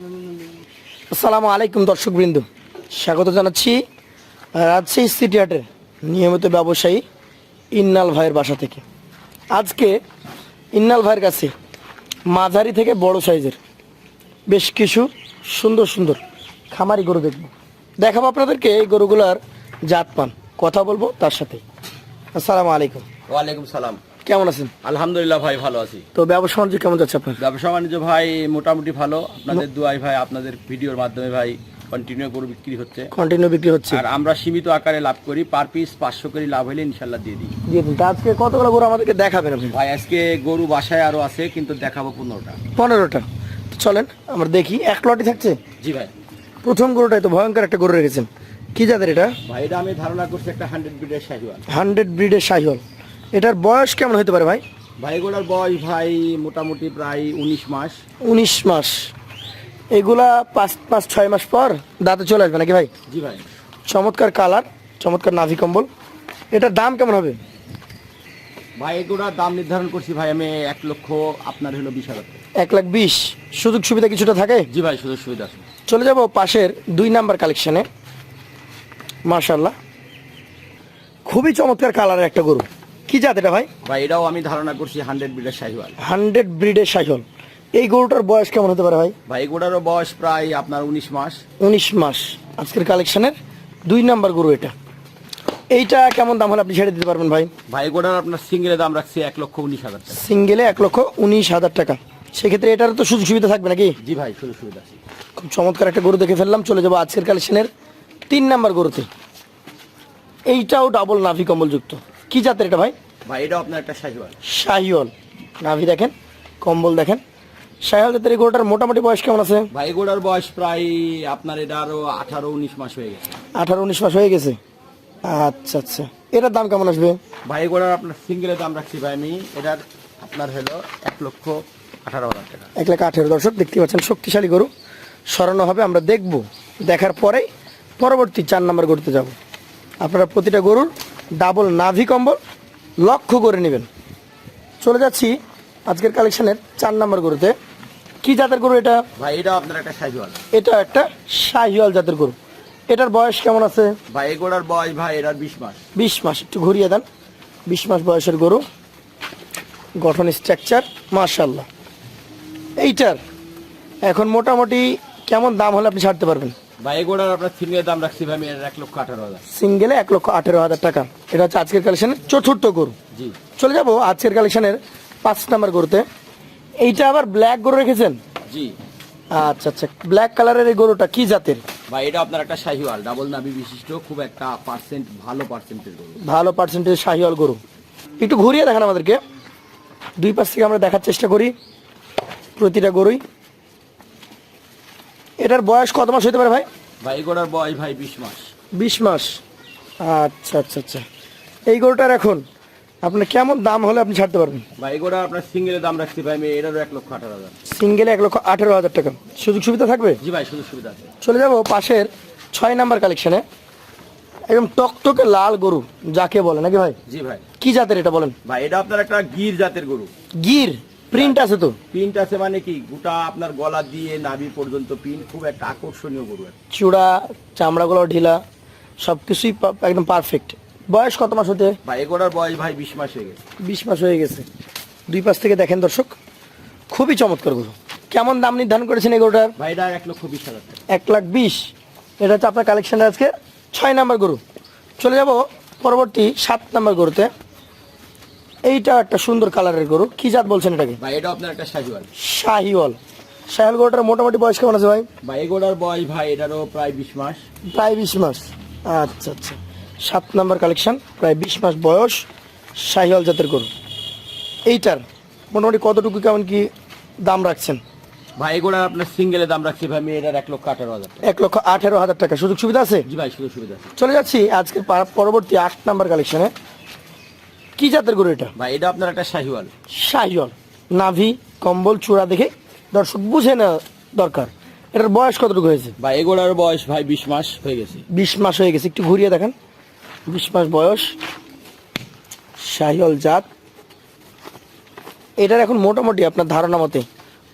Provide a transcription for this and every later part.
আসসালামু আলাইকুম দর্শকবৃন্দ। স্বাগত জানাচ্ছি রাজশাহী সিটি হাটের নিয়মিত ব্যবসায়ী ইন্নাল ভাইয়ের বাসা থেকে। আজকে ইন্নাল ভাইয়ের কাছে মাঝারি থেকে বড় সাইজের বেশ কিছু সুন্দর সুন্দর খামারি গরু দেখব। দেখাবো আপনাদেরকে এই গরুগুলার জাত পান। কথা বলব তার সাথে। আসসালামু আলাইকুম। ওয়ালাইকুম সালাম। কেমন আছেন? আলহামদুলিল্লাহ ভাই ভালো আছি। তো ব্যবসা বাণিজ্য কেমন যাচ্ছে আপনার? ব্যবসা বাণিজ্য ভাই মোটামুটি ভালো। আপনাদের দুয়াই ভাই আপনাদের ভিডিওর মাধ্যমে ভাই কন্টিনিউ গরু বিক্রি হচ্ছে। কন্টিনিউ বিক্রি হচ্ছে। আর আমরা সীমিত আকারে লাভ করি পার পিস পাঁচশো করে লাভ হলে ইনশাল্লাহ দিয়ে দিই। দিয়ে দিন। আজকে কতগুলো গরু আমাদেরকে দেখাবেন আপনি? ভাই আজকে গরু বাসায় আরও আছে কিন্তু দেখাবো পনেরোটা। পনেরোটা। চলেন আমরা দেখি। এক লটি থাকছে? জি ভাই। প্রথম গরুটাই তো ভয়ঙ্কর একটা গরু রেখেছেন। কি জাতের এটা? ভাই এটা আমি ধারণা করছি একটা হান্ড্রেড ব্রিডের শাহিওয়াল হান্ড্রেড ব্রিডের শাহিওয়াল এটার বয়স কেমন হতে পারে ভাই? ভাই এগুলোর বয়স ভাই মোটামুটি প্রায় উনিশ মাস। উনিশ মাস। এগুলা পাঁচ পাঁচ ছয় মাস পর দাঁতে চলে আসবে নাকি ভাই? জি ভাই। চমৎকার কালার চমৎকার নাভি কম্বল। এটার দাম কেমন হবে? ভাই এগুলোর দাম নির্ধারণ করছি ভাই আমি এক লক্ষ আপনার হলো বিশ হাজার এক লাখ বিশ। সুযোগ সুবিধা কিছুটা থাকে? জি ভাই সুযোগ সুবিধা আছে। চলে যাব পাশের দুই নাম্বার কালেকশনে। মার্শাল্লাহ খুবই চমৎকার কালারের একটা গরু। কি জাত এটা ভাই? ভাই এটাও আমি ধারণা করছি হান্ড্রেড ব্রিডের শাহিওয়াল। হান্ড্রেড ব্রিডের শাহিওয়াল। এই গরুটার বয়স কেমন হতে পারে ভাই? ভাই এগুলোরও বয়স প্রায় আপনার উনিশ মাস। উনিশ মাস। আজকের কালেকশনের দুই নাম্বার গরু এটা। এইটা কেমন দাম হলে আপনি ছেড়ে দিতে পারবেন ভাই? ভাই এগুলোর আপনার সিঙ্গেলের দাম রাখছি এক লক্ষ উনিশ হাজার টাকা। সিঙ্গেলে এক লক্ষ উনিশ হাজার টাকা। সেক্ষেত্রে এটার তো সুযোগ সুবিধা থাকবে নাকি? জি ভাই সুযোগ সুবিধা আছে। খুব চমৎকার একটা গরু দেখে ফেললাম চলে যাব আজকের কালেকশনের তিন নাম্বার গরুতে। এইটাও ডাবল নাভি কম্বলযুক্ত। কি জাতের এটা ভাই? ভাই এটা আপনার একটা শাহিওয়াল। শাহিওল নাভি দেখেন কম্বল দেখেন। শাহিওল জাতের এই গরুটার মোটামুটি বয়স কেমন আছে? ভাই এগুলোর বয়স প্রায় আপনার এটা আরও আঠারো উনিশ মাস হয়ে গেছে। আঠারো উনিশ মাস হয়ে গেছে? আচ্ছা আচ্ছা। এটার দাম কেমন আসবে? ভাই এগুলোর আপনার সিঙ্গেলের দাম রাখছি ভাই আমি। এটার আপনার হলো এক লক্ষ আঠারো হাজার টাকা। এক লাখ আঠেরো। দর্শক দেখতে পাচ্ছেন শক্তিশালী গরু। সরানো হবে আমরা দেখব। দেখার পরেই পরবর্তী চার নম্বর গরুতে যাব। আপনারা প্রতিটা গরুর ডাবল নাভি কম্বল লক্ষ্য করে নেবেন। চলে যাচ্ছি আজকের কালেকশনের চার নম্বর গরুতে। কি জাতের গরু এটা? ভাই আপনার একটা শাহিওয়াল। এটা একটা শাহিওয়াল জাতের গরু। এটার বয়স কেমন আছে? ভাই বয়স ভাই এটার বিশ মাস। বিশ মাস একটু ঘুরিয়ে দেন। বিশ মাস বয়সের গরু। গঠন স্ট্রাকচার মার্শাল্লাহ এইটার এখন মোটামুটি কেমন দাম হলে আপনি ছাড়তে পারবেন? ভাই এগুলোর আপনার সিঙ্গেলের দাম রাখছি ভাই আমি এক লক্ষ আঠারো হাজার। সিঙ্গেলে এক লক্ষ আঠেরো হাজার টাকা। এটা হচ্ছে আজকের কালেকশনের চতুর্থ গরু। জি। চলে যাব আজকের কালেকশনের পাঁচ নাম্বার গরুতে। এইটা আবার ব্ল্যাক গরু রেখেছেন? জি। আচ্ছা আচ্ছা। ব্ল্যাক কালারের এই গরুটা কি জাতের? ভাই এটা আপনার একটা শাহিওয়াল ডাবল বিশিষ্ট খুব একটা পার্সেন্ট ভালো গরু। ভালো পার্সেন্টেজ শাহিওয়াল গরু। একটু ঘুরিয়ে দেখান আমাদেরকে। দুই পাশ থেকে আমরা দেখার চেষ্টা করি। প্রতিটা গরুই। এটার বয়স কত মাস হতে পারে ভাই? ভাই এগুলোর বয়স ভাই বিশ মাস। বিশ মাস। আচ্ছা আচ্ছা আচ্ছা। এই গরুটার এখন আপনার কেমন দাম হলে আপনি ছাড়তে পারবেন? ভাই এগুলো আপনার সিঙ্গেলের দাম রাখছি ভাই আমি এটারও এক লক্ষ আঠারো হাজার। সিঙ্গেলে এক লক্ষ আঠেরো হাজার টাকা। সুযোগ সুবিধা থাকবে? জি ভাই সুযোগ সুবিধা আছে। চলে যাব পাশের ছয় নাম্বার কালেকশনে একদম টকটকে লাল গরু যাকে বলে নাকি ভাই? জি ভাই। কি জাতের এটা বলেন? ভাই এটা আপনার একটা গির জাতের গরু। গির? প্রিন্ট আছে তো? প্রিন্ট আছে মানে কি? গোটা আপনার গলা দিয়ে নাভি পর্যন্ত প্রিন্ট খুব একটা আকর্ষণীয় গরু চূড়া চামড়াগুলো ঢিলা সব কিছুই একদম পারফেক্ট বয়স কত মাস হতে? ভাই এগুলোর বয়স ভাই বিশ মাস হয়ে গেছে। বিশ মাস হয়ে গেছে। দুই পাশ থেকে দেখেন দর্শক খুবই চমৎকার গরু। কেমন দাম নির্ধারণ করেছেন এই গরুটার? ভাই এটা এক লক্ষ বিশ হাজার এক লাখ বিশ। এটা হচ্ছে আপনার কালেকশনের আজকে ছয় নাম্বার গরু। চলে যাব পরবর্তী সাত নাম্বার গরুতে। এইটা একটা সুন্দর কালারের গরু। কি জাত বলছেন এটাকে? ভাই এটা আপনার একটা শাহিওয়াল। শাহিওয়াল। শাহিওয়াল গরুটার মোটামুটি বয়স কেমন আছে ভাই? ভাই এগুলোর বয়স ভাই এটারও প্রায় বিশ মাস। প্রায় বিশ মাস। আচ্ছা আচ্ছা। সাত নাম্বার কালেকশন প্রায় বিশ মাস বয়স শাহিওয়াল জাতের গরু। এইটার মোটামুটি কতটুকু কেমন কি দাম রাখছেন? ভাই এগুলোর আপনার সিঙ্গেলে দাম রাখছি ভাই আমি এটার এক লক্ষ আঠারো হাজার টাকা। এক লক্ষ আঠেরো হাজার টাকা। সুযোগ সুবিধা আছে? জি ভাই সুযোগ সুবিধা আছে। চলে যাচ্ছি আজকের পা- পরবর্তী আট নাম্বার কালেকশনে। কি জাতের গরু এটা? ভাই এটা আপনার একটা শাহিওয়াল। শাহিওয়াল। নাভি কম্বল চূড়া দেখে দর্শক বুঝে না দরকার। এটার বয়স কতটুকু হয়েছে? ভাই এগুলোর বয়স ভাই বিশ মাস হয়ে গেছে। বিশ মাস হয়ে গেছে। একটু ঘুরিয়ে দেখেন। বিশ মাস বয়স। শাহিওয়াল জাত। এটার এখন মোটামুটি আপনার ধারণা মতে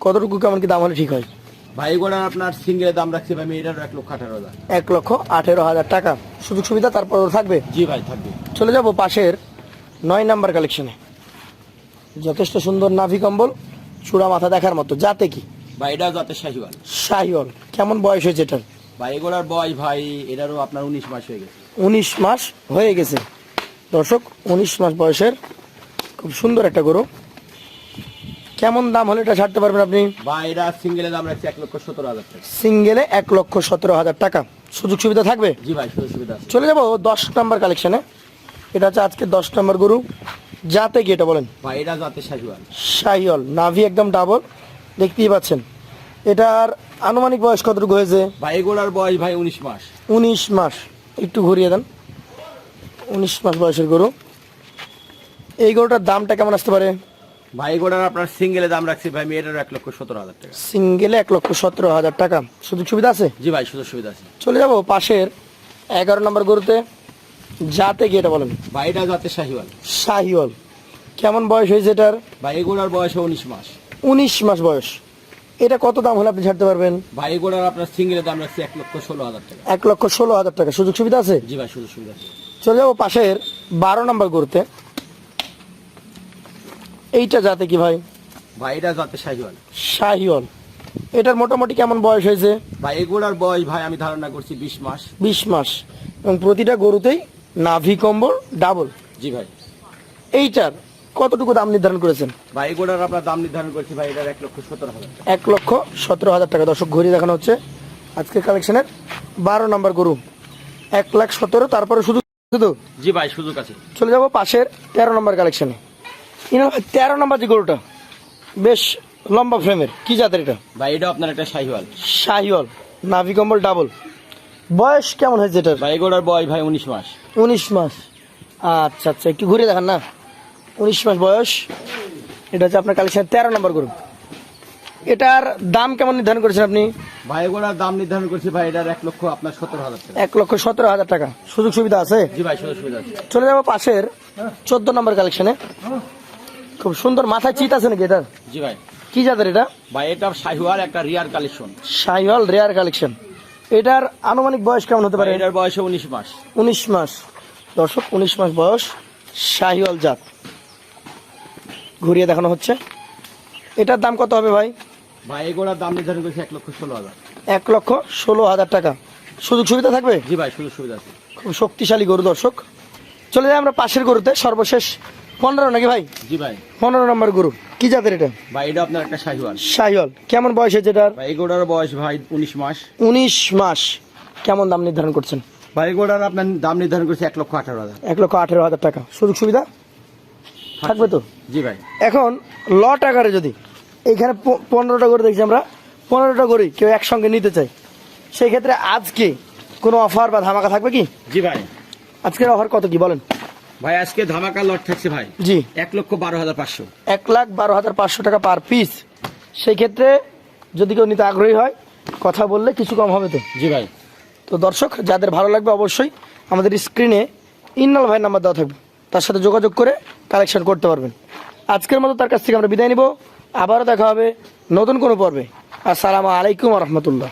কতটুকু কেমন কি দাম হলে ঠিক হয়? ভাই গোড়ার আপনার সিঙ্গেলের দাম রাখছি ভাই মেয়েটারও এক লক্ষ আঠারো হাজার। এক লক্ষ আঠেরো হাজার টাকা। সুযোগ সুবিধা তারপর থাকবে? জি ভাই থাকবে। চলে যাব পাশের নয় নাম্বার কালেকশনে যথেষ্ট সুন্দর নাভি কম্বল চূড়া মাথা দেখার মতো। যাতে কি? ভাই যাতে শাহিওয়াল। কেমন বয়স হয়েছে এটার? ভাই এগুলার বয়স ভাই এটারও আপনার উনিশ মাস হয়ে গেছে। উনিশ মাস হয়ে গেছে। দর্শক উনিশ মাস বয়সের খুব সুন্দর একটা গরু। কেমন দাম হলে এটা ছাড়তে পারবেন আপনি? ভাই এটা সিঙ্গেলের দাম রাখছি এক লক্ষ সতেরো হাজার টাকা। সিঙ্গেলে এক লক্ষ সতেরো হাজার টাকা। সুযোগ সুবিধা থাকবে? জি ভাই সুযোগ সুবিধা চলে যাব দশ নাম্বার কালেকশনে এটা হচ্ছে আজকে দশ নম্বর গরু। যাতে কি এটা বলেন? এটা শাহিওয়াল। শাহিওল নাভি একদম ডাবল দেখতেই পাচ্ছেন। এটার আনুমানিক বয়স কতটুকু হয়েছে? ভাই এগুলার বয়স ভাই উনিশ মাস। উনিশ মাস। একটু ঘুরিয়ে দেন। উনিশ মাস বয়সের গরু। এই গরুটার দামটা কেমন আসতে পারে? ভাই এগুলার আপনার সিঙ্গেলে দাম রাখছি ভাই মেয়েটারও এক লক্ষ সতেরো হাজার টাকা। সিঙ্গেলে এক লক্ষ সতেরো হাজার টাকা। সুযোগ সুবিধা আছে? জি ভাই সুযোগ সুবিধা আছে। চলে যাব পাশের এগারো নম্বর গরুতে। যাতে কি এটা বলেন? ভাই এটা যাতে শাহিওয়াল। শাহিওল কেমন বয়স হয়েছে এটার? ভাই এগুলার বয়স উনিশ মাস। উনিশ মাস বয়স। এটা কত দাম হলে আপনি ছাড়তে পারবেন? ভাই এগুলার আপনার সিঙ্গেলের দাম রাখছি এক লক্ষ ষোলো হাজার টাকা। এক লক্ষ ষোলো হাজার টাকা। সুযোগ সুবিধা আছে? জি ভাই সুযোগ সুবিধা আছে। চলে যাব পাশের বারো নম্বর গরুতে। এইটা যাতে কি ভাই? ভাই এটা যাতে শাহিওয়াল। শাহিওল এটার মোটামুটি কেমন বয়স হয়েছে? ভাই এগুলার বয়স ভাই আমি ধারণা করছি বিশ মাস। বিশ মাস। এবং প্রতিটা গরুতেই নাভি কম্বল ডাবল জি ভাই। এইটার কতটুকু দাম নির্ধারণ করেছেন? ভাই এগুলার আপনার দাম নির্ধারণ করেছি ভাই এটার এক লক্ষ সতেরো হাজার এক লক্ষ সতেরো হাজার টাকা। দর্শক ঘুরিয়ে দেখানো হচ্ছে। আজকের কালেকশনের বারো নম্বর গরু। এক লাখ সতেরো তারপরে শুধু শুধু? জি ভাই সুযোগ আছে। চলে যাব পাশের তেরো নম্বর কালেকশনে তেরো নম্বর যে গরুটা বেশ লম্বা ফ্রেমের কি জাতের এটা? ভাই এটা আপনার একটা শাহিওয়াল। শাহিওল নাভি কম্বল ডাবল বয়স কেমন হয়েছে এটার? ভাই এগুলার বয়স ভাই উনিশ মাস। উনিশ মাস। আচ্ছা আচ্ছা একটু ঘুরে দেখান না। উনিশ মাস বয়স। এটা হচ্ছে আপনার কালেকশন তেরো নম্বর গরু। এটার দাম কেমন নির্ধারণ করেছেন আপনি? ভাই এগুলার দাম নির্ধারণ করছি ভাই এটার এক লক্ষ আপনার সতেরো হাজার টাকা। এক লক্ষ সতেরো হাজার টাকা। সুযোগ সুবিধা আছে? জি ভাই সুযোগ সুবিধা আছে। চলে যাব পাশের চোদ্দ নম্বর কালেকশনে। খুব সুন্দর মাথায় চিত আছে নাকি এটার? জি ভাই। কি জাতের এটা? ভাই এটা শাহিওয়াল একটা rare collection. Sahiwal rare collection. এটার আনুমানিক বয়স কেমন হতে পারে? এটার বয়স উনিশ মাস। উনিশ মাস। দর্শক উনিশ মাস বয়স শাহিওয়াল জাত। ঘুরিয়ে দেখানো হচ্ছে। এটার দাম কত হবে ভাই? ভাই এগুলার দাম নির্ধারণ করছি এক লক্ষ ষোলো হাজার। এক লক্ষ ষোলো হাজার টাকা। সুযোগ সুবিধা থাকবে? জি ভাই সুযোগ সুবিধা আছে। খুব শক্তিশালী গরু দর্শক। চলে যাই আমরা পাশের গরুতে। সর্বশেষ পনেরো নাকি ভাই? জি ভাই। পনেরো নম্বর গরু। কি জাতের এটা? ভাই এটা আপনার একটা শাহিওয়াল। শাহিওয়াল। কেমন বয়স হয়েছে এটার? ভাই এগুলার বয়স ভাই উনিশ মাস। উনিশ মাস। কেমন দাম নির্ধারণ করছেন? ভাই এগুলার আপনার দাম নির্ধারণ করছে এক লক্ষ আঠারো হাজার। এক লক্ষ আঠেরো হাজার টাকা। সুযোগ সুবিধা? থাকবে তো? জি ভাই। এখন লট আকারে যদি এখানে পনেরোটা করে দেখছি আমরা পনেরোটা করে কেউ একসঙ্গে নিতে চাই সেই ক্ষেত্রে আজকে কোনো অফার বা ধামাকা থাকবে কি? জি ভাই। আজকের অফার কত কি বলেন? ভাই আজকে ধামাকা লট থাকছে ভাই। জি। এক লক্ষ বারো হাজার পাঁচশো। এক লাখ বারো হাজার পাঁচশো টাকা পার পিস সেই ক্ষেত্রে যদি কেউ নিতে আগ্রহী হয় কথা বললে কিছু কম হবে তো? জি ভাই। তো দর্শক যাদের ভালো লাগবে অবশ্যই আমাদের স্ক্রিনে ইন্নাল ভাইয়ের নাম্বার দেওয়া থাকবে। তার সাথে যোগাযোগ করে কালেকশন করতে পারবেন। আজকের মতো তার কাছ থেকে আমরা বিদায় নিব। আবারও দেখা হবে নতুন কোনো পর্বে। আসসালামু আলাইকুম রহমতুল্লাহ।